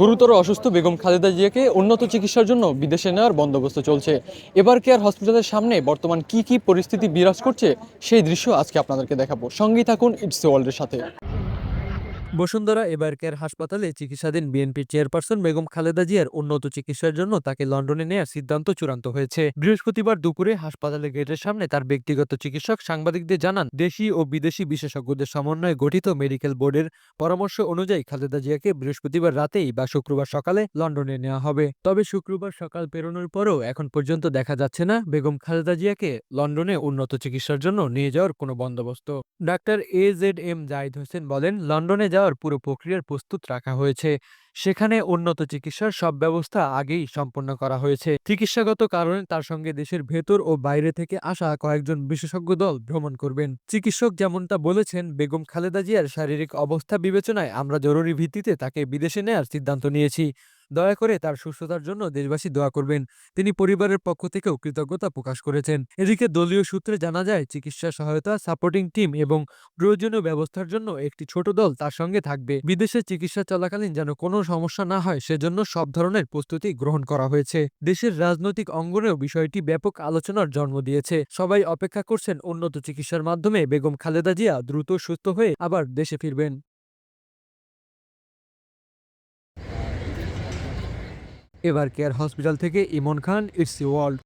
গুরুতর অসুস্থ বেগম খালেদা জিয়াকে উন্নত চিকিৎসার জন্য বিদেশে নেওয়ার বন্দোবস্ত চলছে। এবার কেয়ার হসপিটালের সামনে বর্তমান কি কি পরিস্থিতি বিরাজ করছে, সেই দৃশ্য আজকে আপনাদেরকে দেখাবো। সঙ্গেই থাকুন ইটস ওয়ার্ল্ডের সাথে। বসুন্ধরা এবার কেয়ার হাসপাতালে চিকিৎসাধীন বিএনপি চেয়ারপারসন বেগম খালেদা জিয়ার উন্নত চিকিৎসার জন্য তাকে লন্ডনে নেওয়ার সিদ্ধান্ত চূড়ান্ত হয়েছে। বৃহস্পতিবার দুপুরে হাসপাতালের গেটের সামনে তার ব্যক্তিগত চিকিৎসক সাংবাদিকদের জানান, দেশি ও বিদেশি বিশেষজ্ঞদের সমন্বয়ে গঠিত মেডিকেল বোর্ডের পরামর্শ অনুযায়ী খালেদা জিয়াকে বৃহস্পতিবার রাতেই বা শুক্রবার সকালে লন্ডনে নেওয়া হবে। তবে শুক্রবার সকাল পেরোনোর পরও এখন পর্যন্ত দেখা যাচ্ছে না বেগম খালেদা জিয়াকে লন্ডনে উন্নত চিকিৎসার জন্য নিয়ে যাওয়ার কোনো বন্দোবস্ত। Doctor A Z M Zahid Hossain বলেন, লন্ডনে যাওয়ার পুরো প্রক্রিয়ার প্রস্তুত রাখা হয়েছে। সেখানে উন্নত চিকিৎসার সব ব্যবস্থা আগেই সম্পন্ন করা হয়েছে। চিকিৎসাগত কারণে তার সঙ্গে দেশের ভেতর ও বাইরে থেকে আসা কয়েকজন বিশেষজ্ঞ দল ভ্রমণ করবেন। চিকিৎসক যেমনটা বলেছেন, বেগম খালেদা জিয়ার শারীরিক অবস্থা বিবেচনায় আমরা জরুরি ভিত্তিতে তাকে বিদেশে নেয়ার সিদ্ধান্ত নিয়েছি। দয়া করে তার সুস্থতার জন্য দেশবাসী দোয়া করবেন। তিনি পরিবারের পক্ষ থেকেও কৃতজ্ঞতা প্রকাশ করেছেন। এদিকে দলীয় সূত্রে জানা যায়, চিকিৎসা সহায়তা, সাপোর্টিং টিম এবং প্রয়োজনীয় ব্যবস্থার জন্য একটি ছোট দল তার সঙ্গে থাকবে। বিদেশে চিকিৎসা চলাকালীন যেন কোনো সমস্যা না হয়, সেজন্য সব ধরনের প্রস্তুতি গ্রহণ করা হয়েছে। দেশের রাজনৈতিক অঙ্গনেও বিষয়টি ব্যাপক আলোচনার জন্ম দিয়েছে। সবাই অপেক্ষা করছেন উন্নত চিকিৎসার মাধ্যমে বেগম খালেদা জিয়া দ্রুত সুস্থ হয়ে আবার দেশে ফিরবেন। এবার কেয়ার হসপিটাল থেকে ইমন খান ইটস ওয়ার্ল্ড